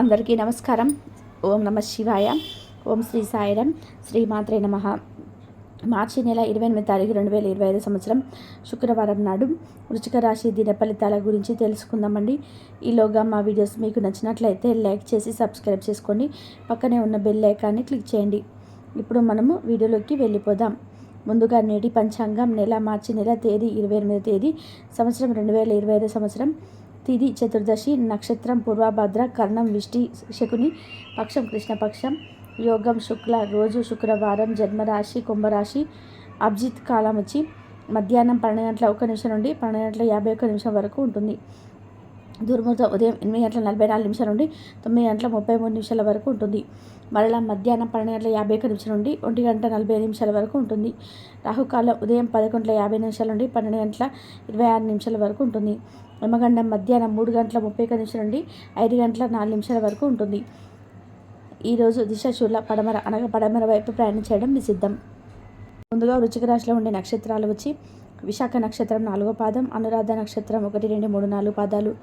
అందరికీ నమస్కారం. ఓం నమ శివాయ. ఓం శ్రీ సాయిరం. శ్రీమాత్రే నమ. మార్చి నెల ఇరవై ఎనిమిది తారీఖు రెండు వేల ఇరవై ఐదు సంవత్సరం శుక్రవారం నాడు వృచిక రాశి దిన ఫలితాల గురించి తెలుసుకుందామండి. ఈలోగా మా వీడియోస్ మీకు నచ్చినట్లయితే లైక్ చేసి సబ్స్క్రైబ్ చేసుకోండి. పక్కనే ఉన్న బెల్ ఐకాన్ని క్లిక్ చేయండి. ఇప్పుడు మనము వీడియోలోకి వెళ్ళిపోదాం. ముందుగా నేటి పంచాంగం నెల మార్చి నెల తేదీ ఇరవై ఎనిమిది తేదీ సంవత్సరం రెండు వేల ఇరవై ఐదు సంవత్సరం. తిది చతుర్దశి నక్షత్రం పూర్వభద్ర కర్ణం విష్టి శకుని పక్షం కృష్ణపక్షం యోగం శుక్ల రోజు శుక్రవారం జన్మరాశి కుంభరాశి అబ్జిత్ కాలం వచ్చి మధ్యాహ్నం పన్నెండు గంటల ఒక నిమిషం నుండి పన్నెండు గంటల యాభై ఒక్క నిమిషం వరకు ఉంటుంది. దుర్ముహూర్తం ఉదయం ఎనిమిది గంటల నలభై నాలుగు నిమిషాల నుండి తొమ్మిది గంటల ముప్పై మూడు నిమిషాల వరకు ఉంటుంది. మరలా మధ్యాహ్నం పన్నెండు గంటల యాభై ఒక్క నిమిషం నుండి ఒంటి గంట నలభై నిమిషాల వరకు ఉంటుంది. రాహుకాలం ఉదయం పదకొండుల యాభై నిమిషాల నుండి పన్నెండు గంటల ఇరవై ఆరు నిమిషాల వరకు ఉంటుంది. యమగండం మధ్యాహ్నం మూడు గంటల ముప్పై ఒక్క నుండి ఐదు గంటల నాలుగు నిమిషాల వరకు ఉంటుంది. ఈరోజు దిశాశూల పడమర అనగా పడమర వైపు ప్రయాణం చేయడం నిషిద్ధం. ముందుగా వృచ్చిక రాశిలో ఉండే నక్షత్రాలు వచ్చి విశాఖ నక్షత్రం నాలుగో పాదం అనురాధ నక్షత్రం ఒకటి రెండు మూడు నాలుగు పాదాలు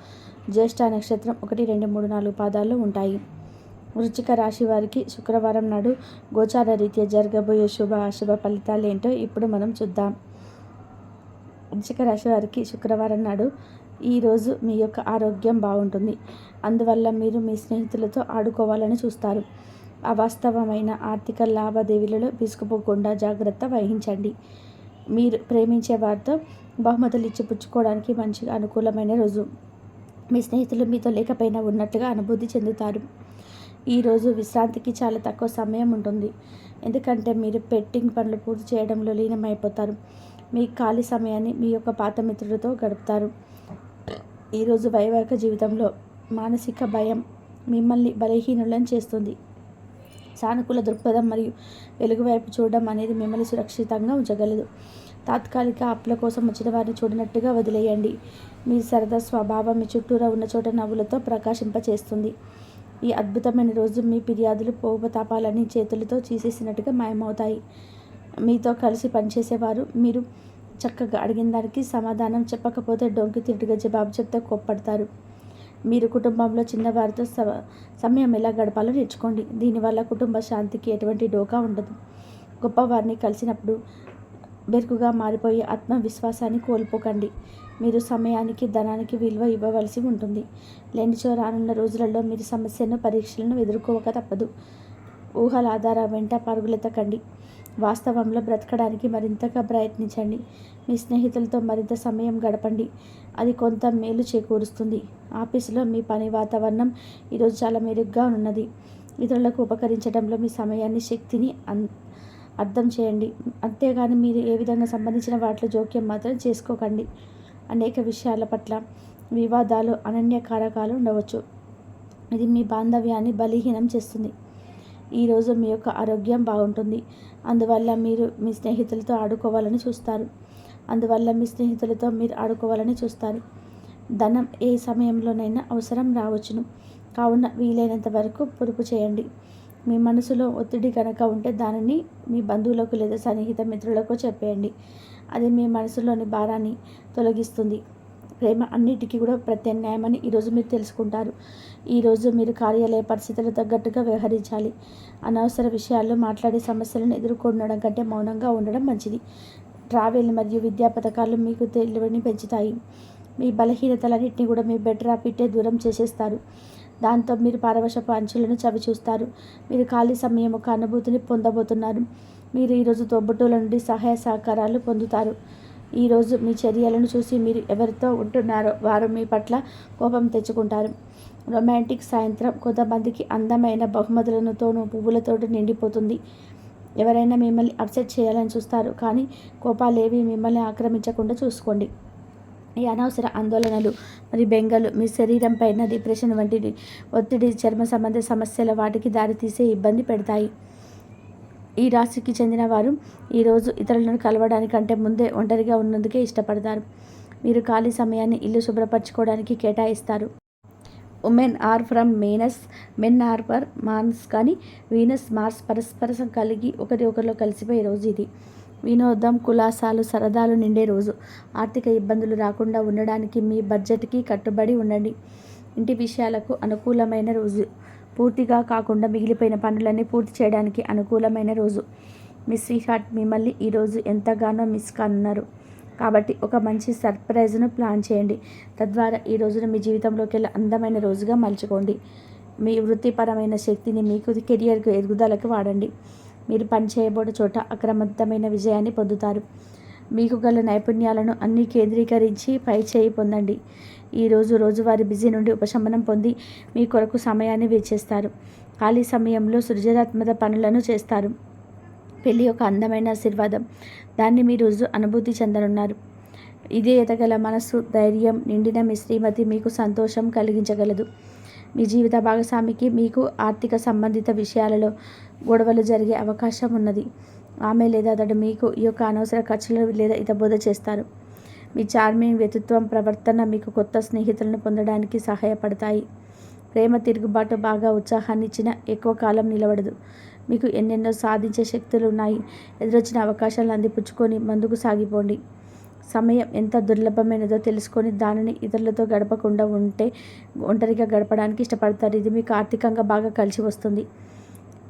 జ్యేష్ఠ నక్షత్రం ఒకటి రెండు మూడు నాలుగు పాదాలు ఉంటాయి. వృచ్చిక రాశి వారికి శుక్రవారం నాడు గోచార రీత్యా జరగబోయే శుభ అశుభ ఫలితాలు ఏంటో ఇప్పుడు మనం చూద్దాం. వృచ్చిక రాశి వారికి శుక్రవారం నాడు ఈరోజు మీ యొక్క ఆరోగ్యం బాగుంటుంది. అందువల్ల మీరు మీ స్నేహితులతో ఆడుకోవాలని చూస్తారు. అవాస్తవమైన ఆర్థిక లావాదేవీలలో తీసుకుపోకుండా జాగ్రత్త వహించండి. మీరు ప్రేమించే వారితో బహుమతులు ఇచ్చి పుచ్చుకోవడానికి మంచిగా అనుకూలమైన రోజు. మీ స్నేహితులు మీతో లేకపోయినా ఉన్నట్లుగా అనుభూతి చెందుతారు. ఈరోజు విశ్రాంతికి చాలా తక్కువ సమయం ఉంటుంది. ఎందుకంటే మీరు పెట్టింగ్ పనులు పూర్తి చేయడంలో లీనమైపోతారు. మీ ఖాళీ సమయాన్ని మీ యొక్క పాత మిత్రులతో గడుపుతారు. ఈరోజు వైవాహిక జీవితంలో మానసిక భయం మిమ్మల్ని బలహీనులను చేస్తుంది. సానుకూల దృక్పథం మరియు వెలుగు వైపు చూడడం అనేది మిమ్మల్ని సురక్షితంగా ఉంచగలదు. తాత్కాలిక అప్పుల కోసం వచ్చిన వారిని చూడనట్టుగా వదిలేయండి. మీ సరదా స్వభావం మీ చుట్టూరా ఉన్న చోట నవ్వులతో ప్రకాశింపచేస్తుంది. ఈ అద్భుతమైన రోజు మీ ఫిర్యాదులు పోపతాపాలని చేతులతో చీసేసినట్టుగా మాయమవుతాయి. మీతో కలిసి పనిచేసేవారు మీరు చక్కగా అడిగిన దానికి సమాధానం చెప్పకపోతే డొంకి తిట్టుగా జవాబు చెప్తే కోప్పడతారు. మీరు కుటుంబంలో చిన్నవారితో స సమయం ఎలా గడపాలో నేర్చుకోండి. దీనివల్ల కుటుంబ శాంతికి ఎటువంటి డోకా ఉండదు. గొప్పవారిని కలిసినప్పుడు బెరుకుగా మారిపోయే ఆత్మవిశ్వాసాన్ని కోల్పోకండి. మీరు సమయానికి ధనానికి విలువ ఇవ్వవలసి ఉంటుంది. లేనిచో రానున్న రోజులలో మీరు సమస్యను పరీక్షలను ఎదుర్కోవక తప్పదు. ఊహల ఆధారం వెంట పరుగులెత్తకండి. వాస్తవంలో బ్రతకడానికి మరింతగా ప్రయత్నించండి. మీ స్నేహితులతో మరింత సమయం గడపండి. అది కొంత మేలు చేకూరుస్తుంది. ఆఫీసులో మీ పని వాతావరణం ఈరోజు చాలా మెరుగ్గా ఉన్నది. ఇతరులకు ఉపకరించడంలో మీ సమయాన్ని శక్తిని అన్ అర్థం చేయండి. అంతేగాని మీరు ఏ విధంగా సంబంధించిన వాటిలో జోక్యం మాత్రం చేసుకోకండి. అనేక విషయాల పట్ల వివాదాలు అనన్య కారకాలు ఉండవచ్చు. ఇది మీ బాంధవ్యాన్ని బలహీనం చేస్తుంది. ఈరోజు మీ యొక్క ఆరోగ్యం బాగుంటుంది. అందువల్ల మీరు మీ స్నేహితులతో ఆడుకోవాలని చూస్తారు. అందువల్ల మీ స్నేహితులతో మీరు ఆడుకోవాలని చూస్తారు. ధనం ఏ సమయంలోనైనా అవసరం రావచ్చును. కావున వీలైనంత వరకు పొదుపు చేయండి. మీ మనసులో ఒత్తిడి కనుక ఉంటే దానిని మీ బంధువులకు లేదా సన్నిహిత మిత్రులకు చెప్పేయండి. అది మీ మనసులోని భారాన్ని తొలగిస్తుంది. ప్రేమ అన్నిటికీ కూడా ప్రత్యామ్నాయమని ఈరోజు మీరు తెలుసుకుంటారు. ఈరోజు మీరు కార్యాలయ పరిస్థితులకు తగ్గట్టుగా వ్యవహరించాలి. అనవసర విషయాల్లో మాట్లాడే సమస్యలను ఎదుర్కొనడం కంటే మౌనంగా ఉండడం మంచిది. ట్రావెల్ మరియు విద్యా పథకాలు మీకు తెలివిని పెంచుతాయి. మీ బలహీనతలన్నింటినీ కూడా మీ బెటర్ ఆపిట్టే దూరం చేసేస్తారు. దాంతో మీరు పారవశపు అంచులను చవి చూస్తారు మీరు ఖాళీ సమయం ఒక అనుభూతిని పొందబోతున్నారు. మీరు ఈరోజు తోబుట్టుల నుండి సహాయ సహకారాలు పొందుతారు. ఈరోజు మీ చర్యలను చూసి మీరు ఎవరితో ఉంటున్నారో వారు మీ పట్ల కోపం తెచ్చుకుంటారు. రొమాంటిక్ సాయంత్రం కొంతమందికి అందమైన బహుమతులతోనూ పువ్వులతోటి నిండిపోతుంది. ఎవరైనా మిమ్మల్ని అప్సెట్ చేయాలని చూస్తారు కానీ కోపాలేవి మిమ్మల్ని ఆక్రమించకుండా చూసుకోండి. ఈ అనవసర ఆందోళనలు మరి బెంగలు మీ శరీరం పైన డిప్రెషన్ వంటి ఒత్తిడి చర్మ సంబంధ సమస్యల వాటికి దారితీసే ఇబ్బంది పెడతాయి. ఈ రాశికి చెందిన వారు ఈరోజు ఇతరులను కలవడానికంటే ముందే ఒంటరిగా ఉన్నందుకే ఇష్టపడతారు. మీరు ఖాళీ సమయాన్ని ఇల్లు శుభ్రపరచుకోవడానికి కేటాయిస్తారు. Women are from Venus men are for Mars కానీ వీనస్ మార్స్ పరస్పరం కలిగి ఒకరి ఒకరిలో కలిసిపోయే రోజు ఇది. వినోదం కులాసాలు సరదాలు నిండే రోజు. ఆర్థిక ఇబ్బందులు రాకుండా ఉండడానికి మీ బడ్జెట్కి కట్టుబడి ఉండండి. ఇంటి విషయాలకు అనుకూలమైన రోజు. పూర్తిగా కాకుండా మిగిలిపోయిన పనులన్నీ పూర్తి చేయడానికి అనుకూలమైన రోజు. మిస్ స్వీట్ మిమ్మల్ని ఈరోజు ఎంతగానో మిస్ కానున్నారు కాబట్టి ఒక మంచి సర్ప్రైజ్ను ప్లాన్ చేయండి. తద్వారా ఈ రోజున మీ జీవితంలోకి వెళ్ళి అందమైన రోజుగా మలుచుకోండి. మీ వృత్తిపరమైన శక్తిని మీకు కెరియర్కు ఎదుగుదలకు వాడండి. మీరు పని పనిచేయబోడు చోట అక్రమత్తమైన విజయాన్ని పొందుతారు. మీకు గల నైపుణ్యాలను అన్నీ కేంద్రీకరించి పై చేయి పొందండి. ఈరోజు రోజువారీ బిజీ నుండి ఉపశమనం పొంది మీ కొరకు సమయాన్ని వేచేస్తారు ఖాళీ సమయంలో సృజనాత్మక పనులను చేస్తారు. పెళ్ళి ఒక అందమైన ఆశీర్వాదం. దాన్ని మీరు రోజు అనుభూతి చెందనున్నారు. ఇదే ఎదగల మనస్సు ధైర్యం నిండిన మీ శ్రీమతి మీకు సంతోషం కలిగించగలదు. మీ జీవిత భాగస్వామికి మీకు ఆర్థిక సంబంధిత విషయాలలో గొడవలు జరిగే అవకాశం ఉన్నది. ఆమె లేదా అతడు మీకు ఈ యొక్క అనవసర ఖర్చులు లేదా ఇతబోధ చేస్తారు. మీ చార్మింగ్ వ్యతిత్వం ప్రవర్తన మీకు కొత్త స్నేహితులను పొందడానికి సహాయపడతాయి. ప్రేమ తిరుగుబాటు బాగా ఉత్సాహాన్ని ఇచ్చిన ఎక్కువ కాలం నిలబడదు. మీకు ఎన్నెన్నో సాధించే శక్తులు ఉన్నాయి. ఎదురొచ్చిన అవకాశాలను అందిపుచ్చుకొని ముందుకు సాగిపోండి. సమయం ఎంత దుర్లభమైనదో తెలుసుకొని దానిని ఇతరులతో గడపకుండా ఉంటే ఒంటరిగా గడపడానికి ఇష్టపడతారు. ఇది మీకు ఆర్థికంగా బాగా కలిసి వస్తుంది.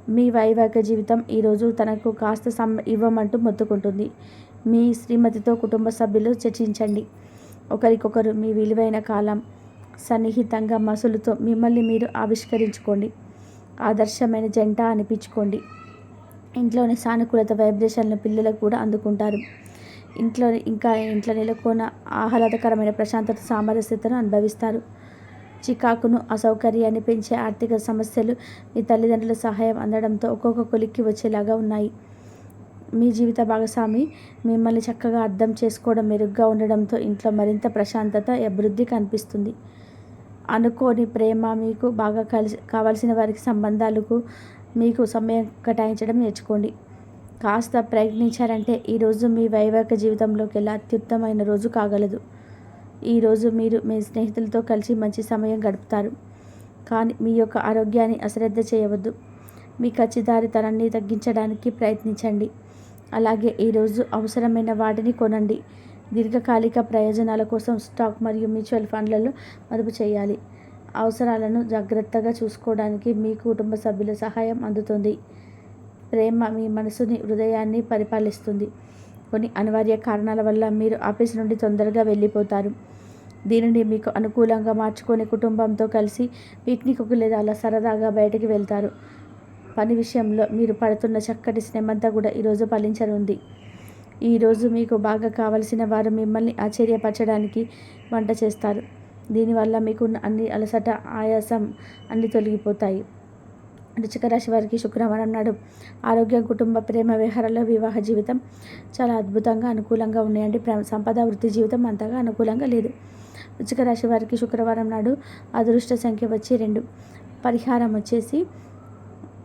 మీ వైవాహిక జీవితం ఈరోజు తనకు కాస్త సమ్ ఇవ్వమంటూ మొత్తుకుంటుంది. మీ శ్రీమతితో కుటుంబ సభ్యులు చర్చించండి. ఒకరికొకరు మీ విలువైన కాలం సన్నిహితంగా మసులుతో మిమ్మల్ని మీరు ఆవిష్కరించుకోండి. ఆదర్శమైన జంట అనిపించుకోండి. ఇంట్లోని సానుకూలత వైబ్రేషన్లు పిల్లలకు కూడా అందుకుంటారు. ఇంట్లో ఇంకా ఇంట్లో నెలకొన్న ఆహ్లాదకరమైన ప్రశాంతత సామరస్యతను అనుభవిస్తారు. చికాకును అసౌకర్యాన్ని పెంచే ఆర్థిక సమస్యలు మీ తల్లిదండ్రుల సహాయం అందడంతో ఒక్కొక్క కొలిక్కి వచ్చేలాగా ఉన్నాయి. మీ జీవిత భాగస్వామి మిమ్మల్ని చక్కగా అర్థం చేసుకోవడం మెరుగ్గా ఉండడంతో ఇంట్లో మరింత ప్రశాంతత అభివృద్ధి కనిపిస్తుంది. అనుకోని ప్రేమ మీకు బాగా కలిసి కావాల్సిన వారికి సంబంధాలకు మీకు సమయం కేటాయించడం నేర్చుకోండి. కాస్త ప్రయత్నించారంటే ఈరోజు మీ వైవాహిక జీవితంలోకి వెళ్ళి అత్యుత్తమైన రోజు కాగలదు. ఈరోజు మీరు మీ స్నేహితులతో కలిసి మంచి సమయం గడుపుతారు. కానీ మీ యొక్క ఆరోగ్యాన్ని అశ్రద్ధ చేయవద్దు. మీ ఖచ్చిదారితనాన్ని తగ్గించడానికి ప్రయత్నించండి. అలాగే ఈరోజు అవసరమైన వాటిని కొనండి. దీర్ఘకాలిక ప్రయోజనాల కోసం స్టాక్ మరియు మ్యూచువల్ ఫండ్లలో మదుపు చేయాలి. అవసరాలను జాగ్రత్తగా చూసుకోవడానికి మీ కుటుంబ సభ్యుల సహాయం అందుతుంది. ప్రేమ మీ మనసుని హృదయాన్ని పరిపాలిస్తుంది. కొన్ని అనివార్య కారణాల వల్ల మీరు ఆఫీస్ నుండి తొందరగా వెళ్ళిపోతారు. దీనిని మీకు అనుకూలంగా మార్చుకొని కుటుంబంతో కలిసి పిక్నిక్కు లేదా అలా సరదాగా బయటికి వెళ్తారు. పని విషయంలో మీరు పడుతున్న చక్కటి శ్రమంతా కూడా ఈరోజు ఫలించనుంది. ఈరోజు మీకు బాగా కావలసిన వారు మిమ్మల్ని ఆశ్చర్యపరచడానికి వంట చేస్తారు. దీనివల్ల మీకున్న అన్ని అలసట ఆయాసం అన్ని తొలగిపోతాయి. వృచ్చిక రాశి వారికి శుక్రవారం నాడు ఆరోగ్యం కుటుంబ ప్రేమ విహారాల వివాహ జీవితం చాలా అద్భుతంగా అనుకూలంగా ఉన్నాయండి. ప్రేమ సంపద వృత్తి జీవితం అంతగా అనుకూలంగా లేదు. వృచ్చిక రాశి వారికి శుక్రవారం నాడు అదృష్ట సంఖ్య వచ్చి రెండు. పరిహారం వచ్చేసి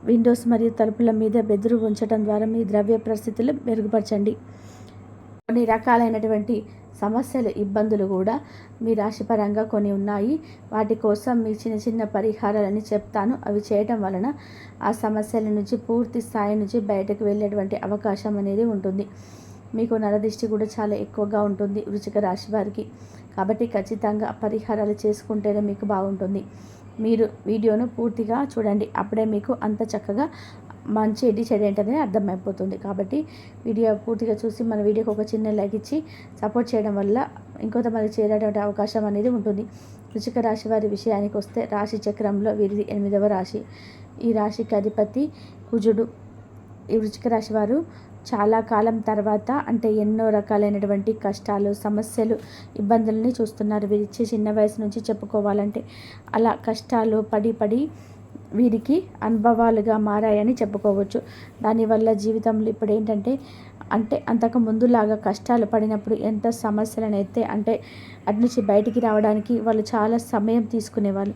విండోస్ మరియు తలుపుల మీద బెదురు ఉంచడం ద్వారా మీ ద్రవ్య పరిస్థితులు మెరుగుపరచండి. కొన్ని రకాలైనటువంటి సమస్యలు ఇబ్బందులు కూడా మీ రాశిపరంగా కొన్ని ఉన్నాయి. వాటి కోసం మీ చిన్న చిన్న పరిహారాలని చెప్తాను. అవి చేయటం వలన ఆ సమస్యల నుంచి పూర్తి స్థాయి నుంచి బయటకు వెళ్ళేటువంటి అవకాశం అనేది ఉంటుంది. మీకు నరదిష్టి కూడా చాలా ఎక్కువగా ఉంటుంది వృచిక రాశి వారికి. కాబట్టి ఖచ్చితంగా పరిహారాలు చేసుకుంటేనే మీకు బాగుంటుంది. మీరు వీడియోను పూర్తిగా చూడండి. అప్పుడే మీకు అంత చక్కగా మంచి ఎడి చెడు ఏంటనేది అర్థమైపోతుంది. కాబట్టి వీడియో పూర్తిగా చూసి మన వీడియోకి ఒక చిన్న లైక్ ఇచ్చి సపోర్ట్ చేయడం వల్ల ఇంకొంతమంది చేరేటువంటి అవకాశం అనేది ఉంటుంది. వృచిక రాశి వారి విషయానికి వస్తే రాశి చక్రంలో వీరిది ఎనిమిదవ రాశి. ఈ రాశికి అధిపతి కుజుడు. ఈ వృచిక రాశి వారు చాలా కాలం తర్వాత అంటే ఎన్నో రకాలైనటువంటి కష్టాలు సమస్యలు ఇబ్బందులని చూస్తున్నారు. వీరిచ్చే చిన్న వయసు నుంచి చెప్పుకోవాలంటే అలా కష్టాలు పడి పడి వీరికి అనుభవాలుగా మారాయని చెప్పుకోవచ్చు. దానివల్ల జీవితంలో ఇప్పుడు ఏంటంటే అంటే అంతకు ముందులాగా కష్టాలు పడినప్పుడు ఎంత సమస్యలను అయితే అంటే అటు నుంచి బయటికి రావడానికి వాళ్ళు చాలా సమయం తీసుకునేవాళ్ళు.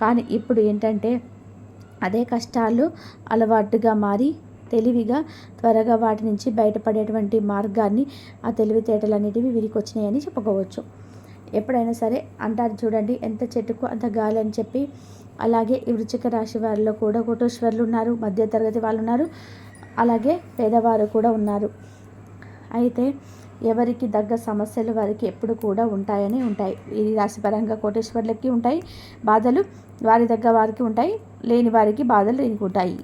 కానీ ఇప్పుడు ఏంటంటే అదే కష్టాలు అలవాటుగా మారి తెలివిగా త్వరగా వాటి నుంచి బయటపడేటువంటి మార్గాన్ని ఆ తెలివితేటలు అనేటివి వీరికి వచ్చినాయని చెప్పుకోవచ్చు. ఎప్పుడైనా సరే అంటారు చూడండి ఎంత చెట్టుకు అంత గాలి అని చెప్పి అలాగే ఈ వృచ్చిక రాశి వారిలో కూడా కోటేశ్వర్లు ఉన్నారు మధ్యతరగతి వాళ్ళు ఉన్నారు అలాగే పేదవారు కూడా ఉన్నారు. అయితే ఎవరికి దగ్గ సమస్యలు వారికి ఎప్పుడు కూడా ఉంటాయని ఉంటాయి. ఈ రాశిపరంగా కోటేశ్వర్లకి ఉంటాయి బాధలు వారి దగ్గర వారికి ఉంటాయి లేని వారికి బాధలు లేనికి ఉంటాయి.